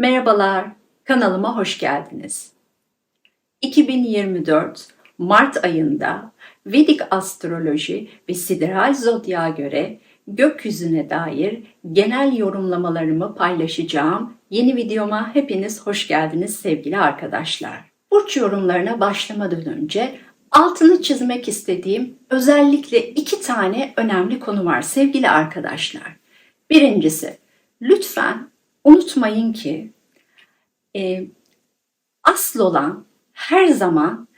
Merhabalar, kanalıma hoş geldiniz. 2024 Mart ayında Vedik astroloji ve sideral zodya göre gökyüzüne dair genel yorumlamalarımı paylaşacağım yeni videoma hepiniz hoş geldiniz sevgili arkadaşlar. Burç yorumlarına başlamadan önce altını çizmek istediğim özellikle iki tane önemli konu var sevgili arkadaşlar. Birincisi, lütfen unutmayın ki e, asıl olan her zaman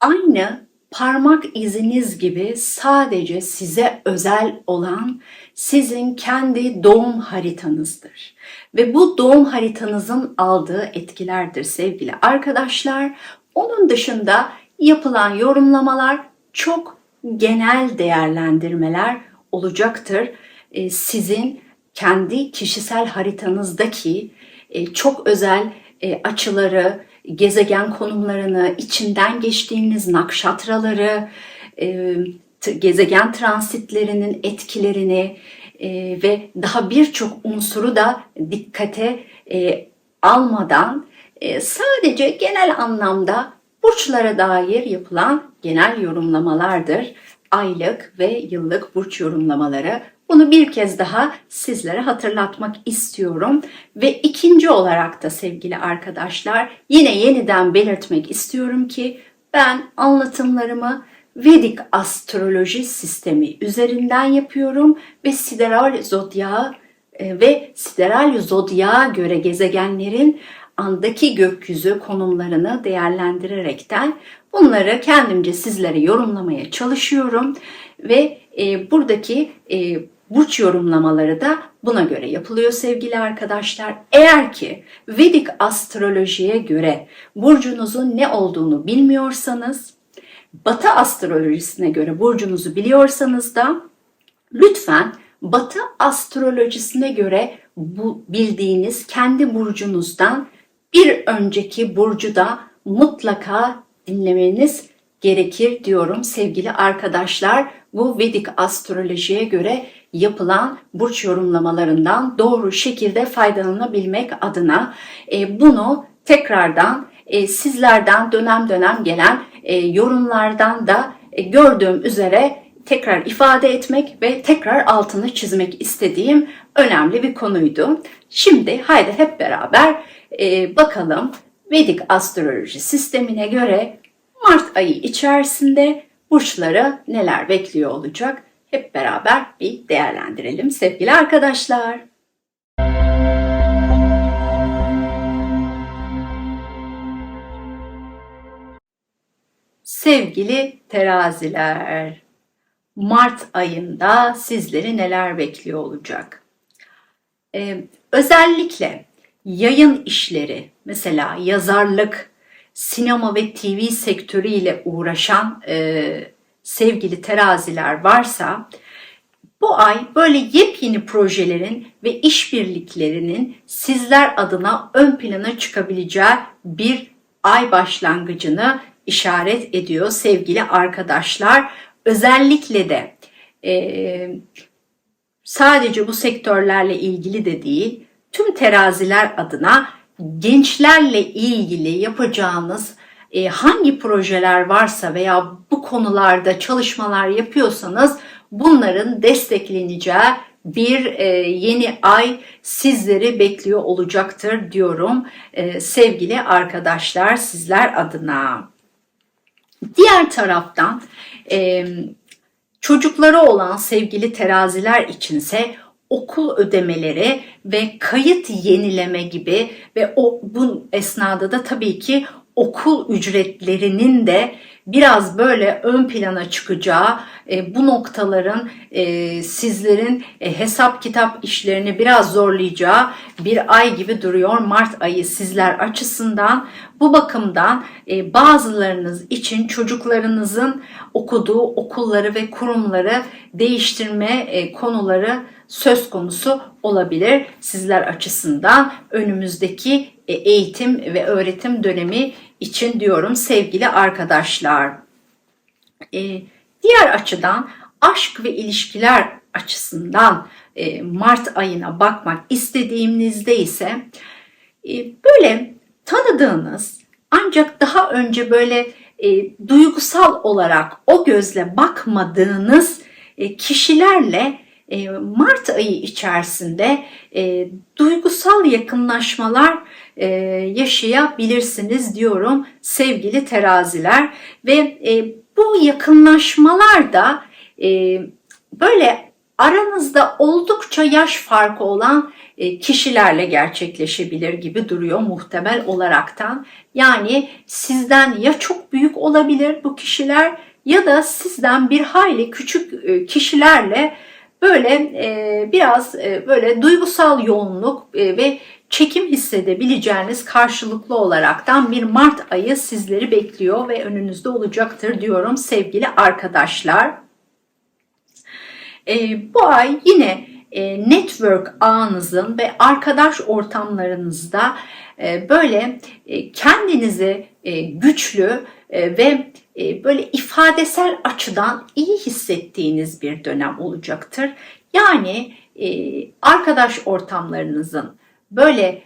aynı parmak iziniz gibi sadece size özel olan sizin kendi doğum haritanızdır. Ve bu doğum haritanızın aldığı etkilerdir sevgili arkadaşlar. Onun dışında yapılan yorumlamalar çok genel değerlendirmeler olacaktır. E, sizin kendi kişisel haritanızdaki e, çok özel e, açıları, gezegen konumlarını, içinden geçtiğiniz nakşatraları, e, gezegen transitlerinin etkilerini ve daha birçok unsuru da dikkate almadan sadece genel anlamda burçlara dair yapılan genel yorumlamalardır. Aylık ve yıllık burç yorumlamaları bunu bir kez daha sizlere hatırlatmak istiyorum. Ve ikinci olarak da sevgili arkadaşlar yine yeniden belirtmek istiyorum ki ben anlatımlarımı Vedik astroloji sistemi üzerinden yapıyorum ve sideral zodya e, ve sideral zodya göre gezegenlerin andaki gökyüzü konumlarını değerlendirerekten bunları kendimce sizlere yorumlamaya çalışıyorum. Ve e, buradaki e, burç yorumlamaları da buna göre yapılıyor sevgili arkadaşlar. Eğer ki Vedik astrolojiye göre burcunuzun ne olduğunu bilmiyorsanız, Batı astrolojisine göre burcunuzu biliyorsanız da lütfen Batı astrolojisine göre bu bildiğiniz kendi burcunuzdan bir önceki burcu da mutlaka dinlemeniz gerekir diyorum sevgili arkadaşlar. Bu Vedik astrolojiye göre yapılan burç yorumlamalarından doğru şekilde faydalanabilmek adına e, bunu tekrardan e, sizlerden dönem dönem gelen e, yorumlardan da gördüğüm üzere tekrar ifade etmek ve tekrar altını çizmek istediğim önemli bir konuydu. Şimdi haydi hep beraber bakalım Vedik astroloji sistemine göre Mart ayı içerisinde burçları neler bekliyor olacak? Hep beraber bir değerlendirelim sevgili arkadaşlar. Sevgili teraziler, Mart ayında sizleri neler bekliyor olacak? Ee, özellikle yayın işleri, mesela yazarlık, sinema ve TV sektörü ile uğraşan e, sevgili teraziler varsa bu ay böyle yepyeni projelerin ve işbirliklerinin sizler adına ön plana çıkabileceği bir ay başlangıcını işaret ediyor sevgili arkadaşlar. Özellikle de e, sadece bu sektörlerle ilgili de değil, tüm teraziler adına gençlerle ilgili yapacağınız e, hangi projeler varsa veya bu konularda çalışmalar yapıyorsanız bunların destekleneceği bir e, yeni ay sizleri bekliyor olacaktır diyorum e, sevgili arkadaşlar sizler adına. Diğer taraftan e, çocukları olan sevgili teraziler içinse okul ödemeleri ve kayıt yenileme gibi ve o bu esnada da tabii ki okul ücretlerinin de biraz böyle ön plana çıkacağı e, bu noktaların e, sizlerin e, hesap kitap işlerini biraz zorlayacağı bir ay gibi duruyor Mart ayı sizler açısından. Bu bakımdan e, bazılarınız için çocuklarınızın okuduğu okulları ve kurumları değiştirme e, konuları söz konusu olabilir sizler açısından önümüzdeki e, eğitim ve öğretim dönemi için diyorum sevgili arkadaşlar. E, diğer açıdan aşk ve ilişkiler açısından e, Mart ayına bakmak istediğimizde ise böyle tanıdığınız ancak daha önce böyle duygusal olarak o gözle bakmadığınız kişilerle Mart ayı içerisinde e, duygusal yakınlaşmalar e, yaşayabilirsiniz diyorum sevgili teraziler ve e, bu yakınlaşmalar da e, böyle aranızda oldukça yaş farkı olan e, kişilerle gerçekleşebilir gibi duruyor muhtemel olaraktan. Yani sizden ya çok büyük olabilir bu kişiler ya da sizden bir hayli küçük e, kişilerle böyle e, biraz böyle duygusal yoğunluk ve çekim hissedebileceğiniz karşılıklı olaraktan bir Mart ayı sizleri bekliyor ve önünüzde olacaktır diyorum sevgili arkadaşlar. Bu ay yine e, network ağınızın ve arkadaş ortamlarınızda e, böyle e, kendinizi güçlü ve böyle ifadesel açıdan iyi hissettiğiniz bir dönem olacaktır. Yani arkadaş ortamlarınızın böyle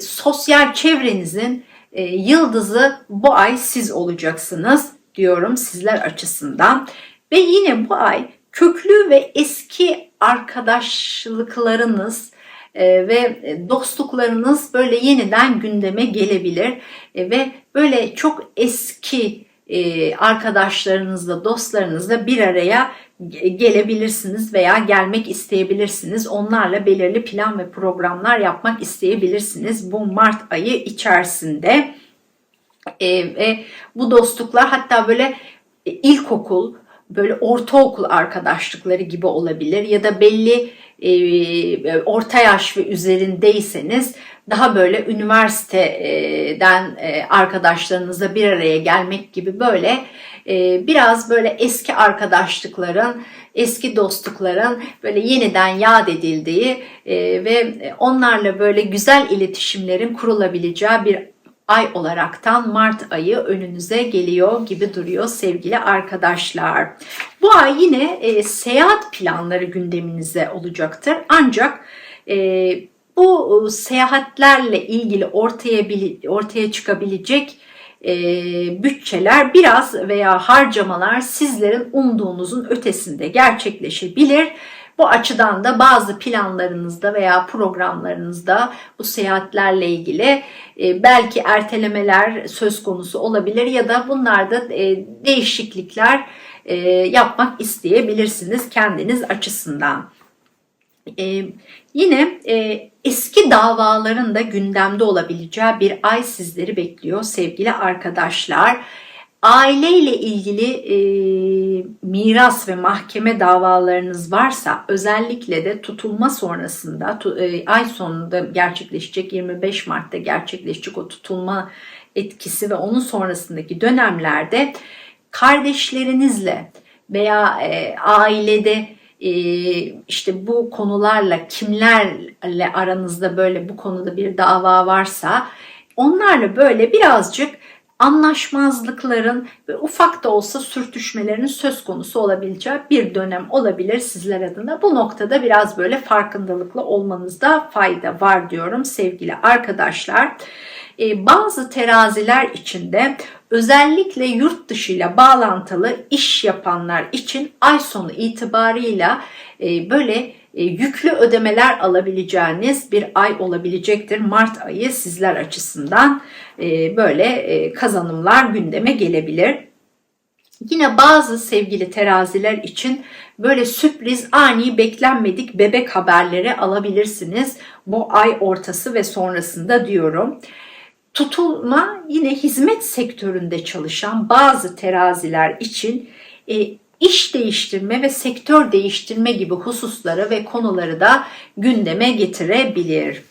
sosyal çevrenizin yıldızı bu ay siz olacaksınız diyorum sizler açısından. Ve yine bu ay köklü ve eski arkadaşlıklarınız e, ve dostluklarınız böyle yeniden gündeme gelebilir e, ve böyle çok eski e, arkadaşlarınızla, dostlarınızla bir araya gelebilirsiniz veya gelmek isteyebilirsiniz. Onlarla belirli plan ve programlar yapmak isteyebilirsiniz bu Mart ayı içerisinde. Ve bu dostluklar hatta böyle ilkokul, böyle ortaokul arkadaşlıkları gibi olabilir ya da belli e, orta yaş ve üzerindeyseniz daha böyle üniversiteden e, arkadaşlarınızla bir araya gelmek gibi böyle e, biraz böyle eski arkadaşlıkların, eski dostlukların böyle yeniden yad edildiği e, ve onlarla böyle güzel iletişimlerin kurulabileceği bir ay olaraktan Mart ayı önünüze geliyor gibi duruyor sevgili arkadaşlar. Bu ay yine e, seyahat planları gündeminize olacaktır. Ancak e, bu seyahatlerle ilgili ortaya ortaya çıkabilecek e, bütçeler biraz veya harcamalar sizlerin umduğunuzun ötesinde gerçekleşebilir. Bu açıdan da bazı planlarınızda veya programlarınızda bu seyahatlerle ilgili e, belki ertelemeler söz konusu olabilir ya da bunlarda e, değişiklikler e, yapmak isteyebilirsiniz kendiniz açısından. Yine eski davaların da gündemde olabileceği bir ay sizleri bekliyor sevgili arkadaşlar aileyle ilgili e, miras ve mahkeme davalarınız varsa özellikle de tutulma sonrasında e, ay sonunda gerçekleşecek 25 Mart'ta gerçekleşecek o tutulma etkisi ve onun sonrasındaki dönemlerde kardeşlerinizle veya e, ailede e, işte bu konularla kimlerle aranızda böyle bu konuda bir dava varsa onlarla böyle birazcık anlaşmazlıkların ve ufak da olsa sürtüşmelerin söz konusu olabileceği bir dönem olabilir sizler adına. Bu noktada biraz böyle farkındalıklı olmanızda fayda var diyorum sevgili arkadaşlar. Ee, bazı teraziler içinde özellikle yurt dışıyla bağlantılı iş yapanlar için ay sonu itibarıyla e, böyle yüklü ödemeler alabileceğiniz bir ay olabilecektir. Mart ayı sizler açısından e, böyle e, kazanımlar gündeme gelebilir. Yine bazı sevgili teraziler için böyle sürpriz, ani, beklenmedik bebek haberleri alabilirsiniz. Bu ay ortası ve sonrasında diyorum. Tutulma yine hizmet sektöründe çalışan bazı teraziler için iş değiştirme ve sektör değiştirme gibi hususları ve konuları da gündeme getirebilir.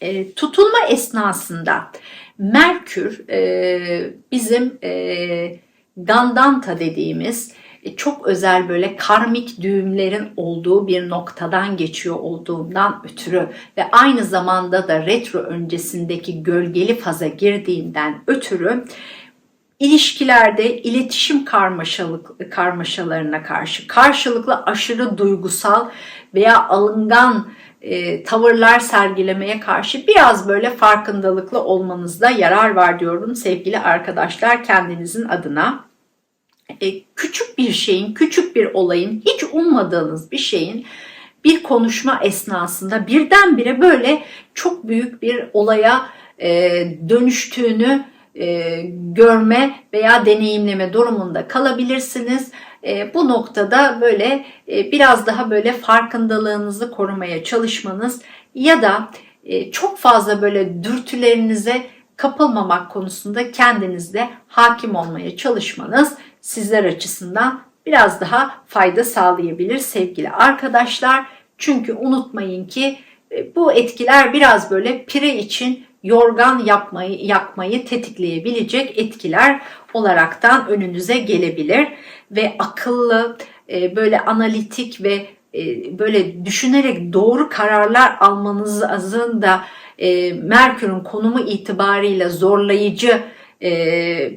E, tutulma esnasında Merkür e, bizim e, Gandanta dediğimiz e, çok özel böyle karmik düğümlerin olduğu bir noktadan geçiyor olduğundan ötürü ve aynı zamanda da retro öncesindeki gölgeli faza girdiğinden ötürü ilişkilerde iletişim karmaşalık karmaşalarına karşı karşılıklı aşırı duygusal veya alıngan e, tavırlar sergilemeye karşı biraz böyle farkındalıklı olmanızda yarar var diyorum sevgili arkadaşlar kendinizin adına. E, küçük bir şeyin, küçük bir olayın, hiç ummadığınız bir şeyin bir konuşma esnasında birdenbire böyle çok büyük bir olaya e, dönüştüğünü e, görme veya deneyimleme durumunda kalabilirsiniz. E, bu noktada böyle e, biraz daha böyle farkındalığınızı korumaya çalışmanız ya da e, çok fazla böyle dürtülerinize kapılmamak konusunda kendinizde hakim olmaya çalışmanız sizler açısından biraz daha fayda sağlayabilir sevgili arkadaşlar. Çünkü unutmayın ki e, bu etkiler biraz böyle pire için yorgan yapmayı yakmayı tetikleyebilecek etkiler olaraktan önünüze gelebilir ve akıllı e, böyle analitik ve e, böyle düşünerek doğru kararlar almanızın da e, Merkür'ün konumu itibarıyla zorlayıcı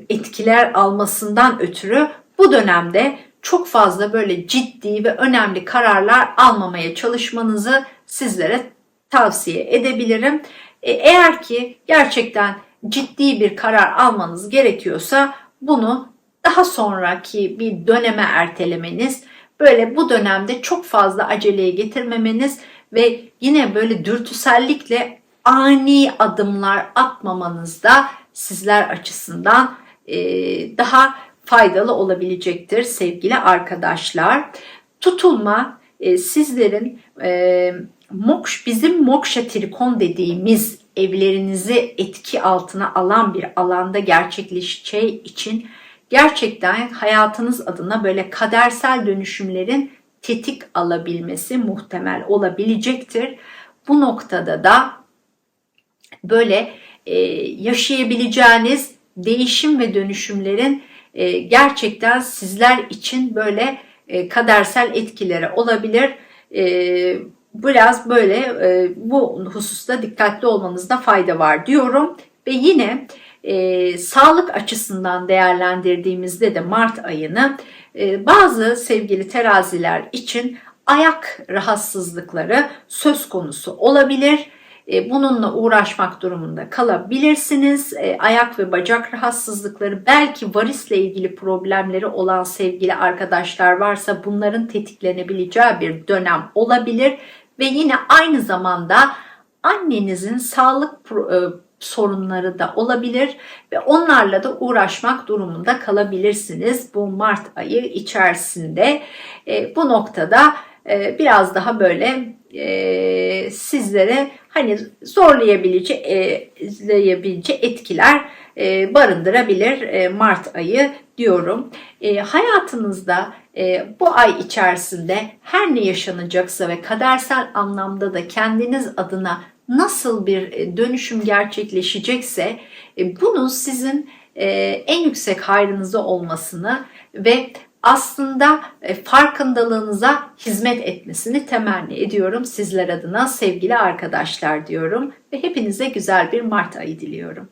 etkiler almasından ötürü bu dönemde çok fazla böyle ciddi ve önemli kararlar almamaya çalışmanızı sizlere tavsiye edebilirim. E, eğer ki gerçekten ciddi bir karar almanız gerekiyorsa bunu daha sonraki bir döneme ertelemeniz, böyle bu dönemde çok fazla aceleye getirmemeniz ve yine böyle dürtüsellikle ani adımlar atmamanız da sizler açısından e, daha faydalı olabilecektir sevgili arkadaşlar. Tutulma e, sizlerin mokş, bizim moksha trikon dediğimiz evlerinizi etki altına alan bir alanda gerçekleşeceği için gerçekten hayatınız adına böyle kadersel dönüşümlerin tetik alabilmesi muhtemel olabilecektir. Bu noktada da böyle e, yaşayabileceğiniz değişim ve dönüşümlerin e, gerçekten sizler için böyle e, kadersel etkileri olabilir. E, biraz böyle e, bu hususta dikkatli olmanızda fayda var diyorum. Ve yine e, sağlık açısından değerlendirdiğimizde de Mart ayını e, bazı sevgili teraziler için ayak rahatsızlıkları söz konusu olabilir. E, bununla uğraşmak durumunda kalabilirsiniz. E, ayak ve bacak rahatsızlıkları, belki varisle ilgili problemleri olan sevgili arkadaşlar varsa bunların tetiklenebileceği bir dönem olabilir. Ve yine aynı zamanda annenizin sağlık e, sorunları da olabilir ve onlarla da uğraşmak durumunda kalabilirsiniz bu Mart ayı içerisinde. Bu noktada biraz daha böyle sizlere hani zorlayabileceği etkiler e, barındırabilir e, Mart ayı diyorum. E, hayatınızda bu ay içerisinde her ne yaşanacaksa ve kadersel anlamda da kendiniz adına nasıl bir dönüşüm gerçekleşecekse bunun sizin en yüksek hayrınıza olmasını ve aslında farkındalığınıza hizmet etmesini temenni ediyorum sizler adına sevgili arkadaşlar diyorum ve hepinize güzel bir Mart ayı diliyorum.